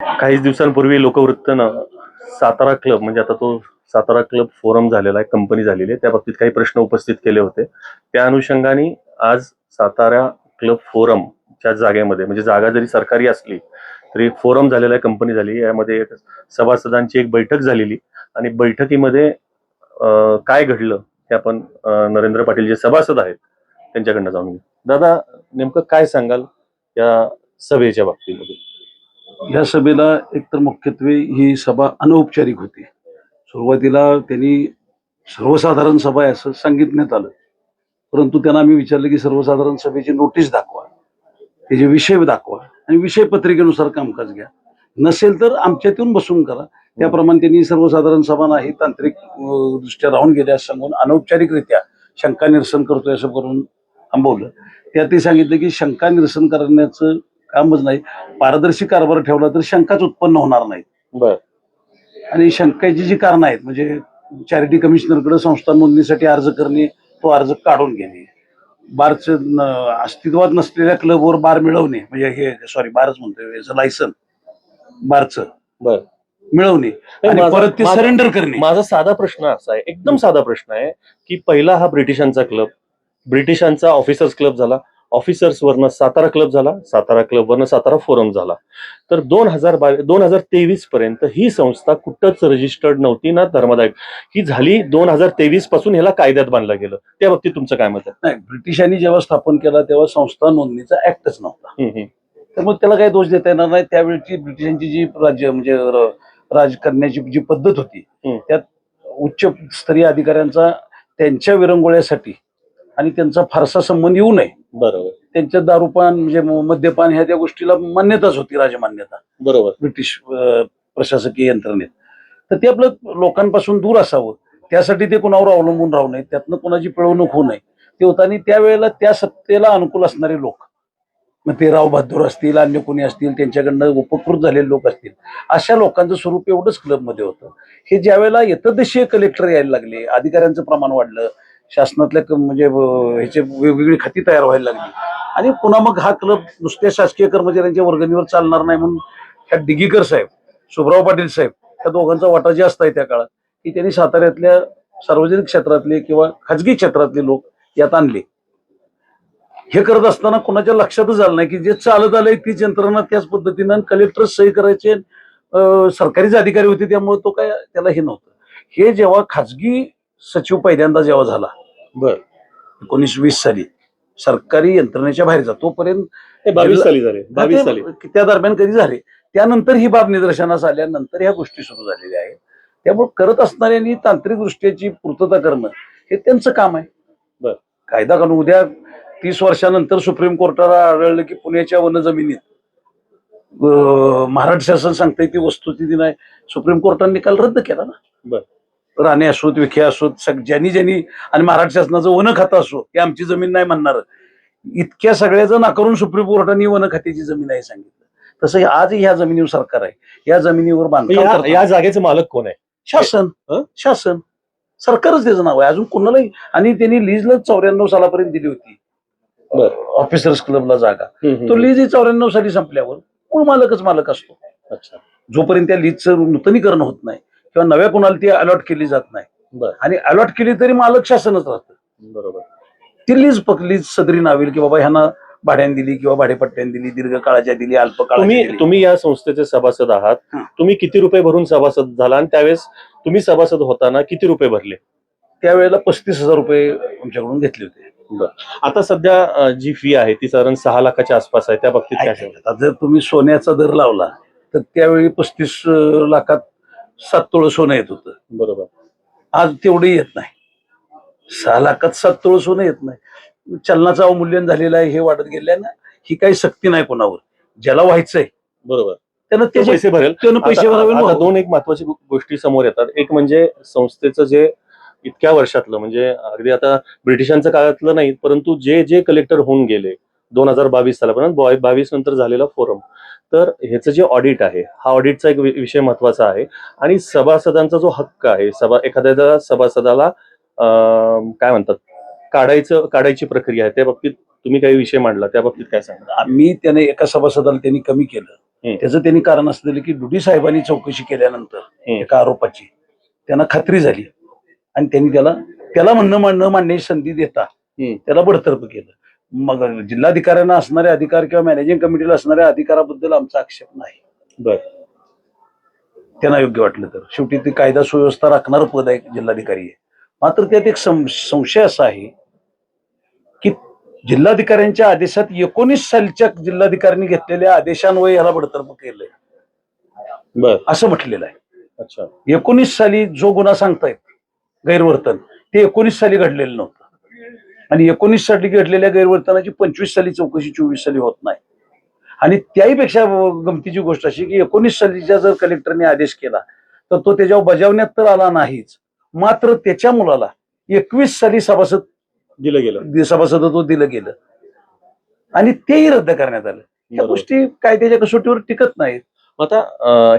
काही दिवसांपूर्वी लोकवृत्तनं सातारा क्लब म्हणजे आता तो सातारा क्लब फोरम झालेला आहे कंपनी झालेली आहे त्या बाबतीत काही प्रश्न उपस्थित केले होते. त्या अनुषंगाने आज सातारा क्लब फोरमच्या जागेमध्ये म्हणजे जागा जरी सरकारी असली तरी फोरम झालेला आहे कंपनी झाली यामध्ये एक सभासदांची एक बैठक झालेली आणि बैठकीमध्ये काय घडलं हे आपण नरेंद्र पाटील जे सभासद आहेत त्यांच्याकडनं जाणून घेऊ. दादा नेमकं काय सांगाल या सभेच्या बाबतीमध्ये? या सभेला एकतर मुख्यत्वे ही सभा अनौपचारिक होती. सुरुवातीला त्यांनी सर्वसाधारण सभा आहे असं सांगितण्यात आलं. परंतु त्यांना आम्ही विचारलं की सर्वसाधारण सभेची नोटीस दाखवा त्याचे विषय दाखवा आणि विषय पत्रिकेनुसार कामकाज घ्या. नसेल तर आमच्यातून बसून करा. त्याप्रमाणे त्यांनी सर्वसाधारण सभा नाही तांत्रिक दृष्ट्या राहून गेल्या सांगून अनौपचारिकरित्या शंका निरसन करतोय असं करून थांबवलं. त्यात ते सांगितलं की शंका निरसन करण्याचं कामच नाही. पारदर्शी कारभार ठेवला तर शंकाच उत्पन्न होणार नाही. बर. आणि शंकाची जी कारणं आहेत म्हणजे चॅरिटी कमिशनरकडे संस्था नोंदणीसाठी अर्ज करणे तो अर्ज काढून घेणे. बारचं अस्तित्वात नसलेल्या क्लबवर बार मिळवणे म्हणजे हे सॉरी बारच म्हणतोय लायसन बारचं. बर. मिळवणे आणि परत ते सरेंडर करणे. माझा साधा प्रश्न असा आहे एकदम साधा प्रश्न आहे की पहिला हा ब्रिटिशांचा क्लब ब्रिटिशांचा ऑफिसर्स क्लब झाला ऑफिसर्स वरनं सातारा क्लब झाला सातारा क्लब वरनं सातारा फोरम झाला. तर दोन हजार बावीस दोन हजार तेवीस पर्यंत ही संस्था कुठंच रजिस्टर्ड नव्हती ना धर्मदायक. ही झाली दोन हजार तेवीसपासून ह्याला कायद्यात बांधलं गेलं. त्या बाबतीत तुमचं काय मत आहे? नाही ब्रिटिशांनी जेव्हा स्थापन केला तेव्हा संस्था नोंदणीचा ऍक्टच नव्हता. हम्म. त्यामुळे त्याला काही दोष देता येणार नाही. त्यावेळची ब्रिटिशांची जी राज्य म्हणजे राज करण्याची जी पद्धत होती. त्यात उच्च स्तरीय अधिकाऱ्यांचा त्यांच्या विरंगुळ्यासाठी आणि त्यांचा फारसा संबंध येऊ नये. बरोबर. त्यांच्या दारूपान म्हणजे मद्यपान ह्या त्या गोष्टीला मान्यताच होती राजमान्यता. बरोबर. ब्रिटिश प्रशासकीय यंत्रणेत. तर ते आपलं लोकांपासून दूर असावं. त्यासाठी ते कुणावर अवलंबून राहू नये. त्यातनं कुणाची पिळवणूक होऊ नये. ते होतं आणि त्यावेळेला त्या सत्तेला अनुकूल असणारे लोक. मग ते राव बहादूर असतील अन्य कोणी असतील त्यांच्याकडनं उपकृत झालेले लोक असतील. अशा लोकांचं स्वरूप एवढंच क्लबमध्ये होतं. हे ज्यावेळेला येतदेशीय कलेक्टर यायला लागले. अधिकाऱ्यांचं प्रमाण वाढलं. शासनातल्या म्हणजे ह्याचे वेगवेगळी खाती तयार व्हायला लागली. आणि पुन्हा मग हा क्लब नुसत्या शासकीय कर्मचाऱ्यांच्या वर्गणीवर चालणार नाही म्हणून ह्या डिगीकर साहेब सुभराव पाटील साहेब ह्या दोघांचा वाटा जे असताय त्या काळात की त्यांनी साताऱ्यातल्या सार्वजनिक क्षेत्रातले किंवा खाजगी क्षेत्रातले लोक यात आणले. हे करत असताना कोणाच्या लक्षातच आलं नाही की जे चालत आलंय तीच यंत्रणा त्याच पद्धतीनं कलेक्टर सही करायचे सरकारीच अधिकारी होते त्यामुळे तो काय त्याला हे नव्हतं. हे जेव्हा खाजगी सचिव पहिल्यांदा जेव्हा झाला बर. एकोणीस वीस साली सरकारी यंत्रणेच्या बाहेर जा. तोपर्यंत बावीस साली झाले. बावीस साली. त्या दरम्यान कधी झाले? त्यानंतर ही बाब निदर्शनास आल्यानंतर ह्या गोष्टी सुरू झालेल्या आहेत. त्यामुळे करत असणाऱ्यांनी तांत्रिक दृष्ट्याची पूर्तता करणं हे त्यांचं काम आहे. बर. कायदा कानून उद्या तीस वर्षानंतर सुप्रीम कोर्टाला आढळलं की पुण्याच्या वन जमिनीत महाराष्ट्र शासन सांगतंय ती वस्तुस्थिती नाही. सुप्रीम कोर्टाने निकाल रद्द केला ना. बर. राणे असोत विखे असोत सग- ज्यांनी ज्यांनी आणि महाराष्ट्र शासनाचं वन खातं असो की आमची जमीन नाही म्हणणार. इतक्या सगळ्याचं नाकारून सुप्रीम कोर्टाने वन खात्याची जमीन आहे सांगितलं. तसं आज ह्या जमिनीवर सरकार आहे. या जमिनीवर बांधकाम या- जागेचे मालक कोण आहे? शासन. हं? शासन. सरकारच त्याचं नाव आहे. अजून कोणालाही आणि त्यांनी लीजला चौऱ्याण्णव सालापर्यंत दिली होती. ऑफिसर्स क्लबला जागा. तो लीज ही चौऱ्याण्णव साली संपल्यावर मूळ मालकच मालक असतो. अच्छा. जोपर्यंत त्या लीजचं नूतनीकरण होत नाही किंवा नव्या कोणाला ती अलॉट केली जात नाही. आणि अलॉट केली तरी मालक शासनच राहतं. बरोबर. ती लीज पक लीज सदरी नावेल की बाबा ह्यांना भाड्याने दिली किंवा भाडेपट्ट्याने दिली दीर्घ काळाच्या दिली अल्प तुम्ही तुम्ही या संस्थेचे सभासद आहात. तुम्ही किती रुपये भरून सभासद झाला आणि त्यावेळेस तुम्ही सभासद होताना किती रुपये भरले? त्यावेळेला पस्तीस हजार रुपये आमच्याकडून घेतले होते. आता सध्या जी फी आहे ती साधारण सहा लाखाच्या आसपास आहे. त्या बाबतीत काय जर तुम्ही सोन्याचा दर लावला तर त्यावेळी पस्तीस लाखात सात तोळं सोनं येत होतं. बरोबर. आज तेवढे येत नाही. सहा लाखात सात तोळं सोनं येत नाही. चलनाचं अवमूल्यन झालेलं आहे हे वाढत गेल्यानं ही काही सक्ती नाही कोणावर. ज्याला व्हायचंय. बरोबर. त्यानं तो पैसे भरेल. त्यानं पैसे भरावे. दोन एक महत्वाची गोष्टी समोर येतात. एक म्हणजे संस्थेचं जे इतक्या वर्षातलं म्हणजे अगदी आता ब्रिटिशांच्या काळातलं नाही परंतु जे जे कलेक्टर होऊन गेले दोन हजार बावीस सालापर्यंत बावीस नंतर झालेला फोरम तर ह्याचं जे ऑडिट आहे हा ऑडिटचा एक विषय महत्त्वाचा आहे आणि सभासदांचा जो हक्क आहे सभा एखाद्या सभासदाला काय म्हणतात काढायचं काढायची प्रक्रिया आहे त्या बाबतीत तुम्ही काही विषय मांडला त्या बाबतीत काय सांगा आम्ही त्याने एका सभासदाला त्यांनी कमी केलं. त्याचं त्यांनी कारण असं दिलं की डुडी साहेबांनी चौकशी केल्यानंतर. एका आरोपाची त्यांना खात्री झाली आणि त्यांनी त्याला त्याला म्हणणं म्हणणं मांडण्याची संधी देता. त्याला बडतर्फ केलं मग जिल्हाधिकाऱ्यांना असणारे अधिकार किंवा मॅनेजिंग कमिटीला असणाऱ्या अधिकाराबद्दल आमचा आक्षेप नाही. बर. त्यांना योग्य वाटलं तर. शेवटी ते कायदा सुव्यवस्था राखणारं पद आहे जिल्हाधिकारी आहे. मात्र त्यात एक संशय असा आहे की जिल्हाधिकाऱ्यांच्या आदेशात एकोणीस सालच्या जिल्हाधिकाऱ्यांनी घेतलेल्या आदेशान्वये याला बडतर्फ केलंय. बर. असं म्हटलेलं आहे. अच्छा. एकोणीस साली जो गुन्हा सांगतायत गैरवर्तन ते एकोणीस साली घडलेलं नव्हतं. आणि एकोणीस साली घडलेल्या गैरवर्तनाची पंचवीस साली चौकशी चोवीस साली होत नाही. आणि त्याहीपेक्षा गमतीची गोष्ट अशी की एकोणीस सालीचा जर कलेक्टरने आदेश केला तर तो त्याच्यावर बजावण्यात तर आला नाहीच. मात्र त्याच्या मुलाला एकवीस साली सभासद दिलं गेलं. सभासदत्व दिलं गेलं. आणि तेही रद्द करण्यात आलं. या. गोष्टी कायद्याच्या कसोटीवर टिकत नाहीत. आता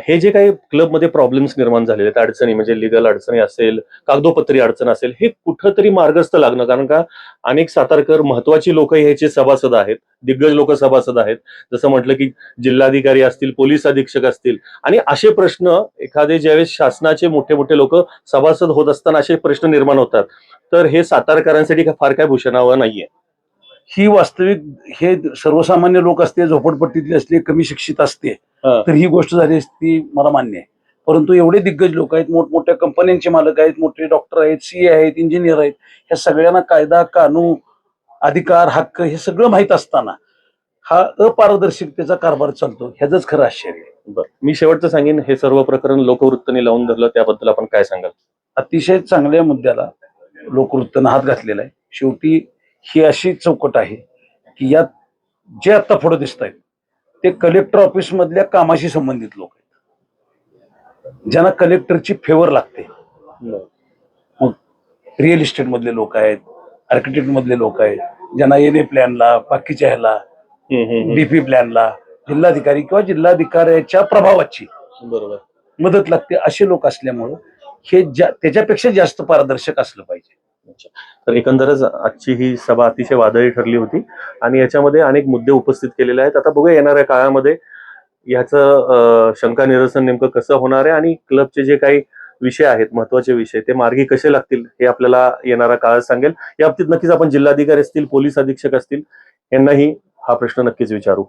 हे जे काही क्लबमध्ये प्रॉब्लेम्स निर्माण झालेले आहेत अडचणी म्हणजे लिगल अडचणी असेल कागदोपत्री अडचण असेल हे कुठंतरी मार्गस्थ लागणं. कारण का अनेक सातारकर महत्वाची लोक ह्याचे सभासद आहेत दिग्गज लोक सभासद आहेत. जसं म्हटलं की जिल्हाधिकारी असतील पोलीस अधीक्षक असतील. आणि असे प्रश्न एखादे ज्यावेळेस शासनाचे मोठे मोठे लोक सभासद होत असताना असे प्रश्न निर्माण होतात. तर हे सातारकरांसाठी फार काय भूषणावं नाहीये. ही वास्तविक हे सर्वसामान्य लोक असते झोपडपट्टीतले असले कमी शिक्षित असते. तर ही गोष्ट झाली असती मला मान्य आहे. परंतु एवढे दिग्गज लोक आहेत मोठमोठ्या कंपन्यांचे मालक आहेत मोठे डॉक्टर आहेत सी आहेत इंजिनियर आहेत ह्या सगळ्यांना कायदा कानून अधिकार हक्क हे सगळं माहीत असताना हा अपारदर्शकतेचा कारभार चालतो ह्याच खरं आश्चर्य आहे. बरं. मी शेवटचं सांगेन हे सर्व प्रकरण लोकवृत्तीने लावून धरलं त्याबद्दल आपण काय सांगाल? अतिशय चांगल्या मुद्द्याला लोकवृत्तीनं हात घातलेला आहे. शेवटी ही अशी चौकट आहे की यात जे आता पुढे दिसत आहेत ते कलेक्टर ऑफिस मधल्या कामाशी संबंधित लोक आहेत ज्यांना कलेक्टरची फेवर लागते मग रिअल इस्टेट मधले लोक आहेत आर्किटेक्ट मधले लोक आहेत ज्यांना एन ए प्लॅनला बाकीच्या ह्याला. डीपी प्लॅनला जिल्हाधिकारी किंवा जिल्हाधिकाऱ्याच्या प्रभावाची बरोबर मदत लागते असे लोक असल्यामुळं हे त्याच्यापेक्षा जास्त पारदर्शक असलं पाहिजे. तर एकंदरच आजची ही सभा अतिशय वादळी ठरली होती आणि याच्यामध्ये अनेक मुद्दे उपस्थित केलेले आहेत. आता बघूया येणाऱ्या काळामध्ये याचं शंका निरसन नेमकं कसं होणार आहे आणि क्लबचे जे काही विषय आहेत महत्त्वाचे विषय ते मार्गी कसे लागतील हे आपल्याला येणारा काळ सांगेल. या बाबतीत नक्कीच आपण जिल्हाधिकारी असतील पोलीस अधीक्षक असतील यांनाही हा प्रश्न नक्कीच विचारू.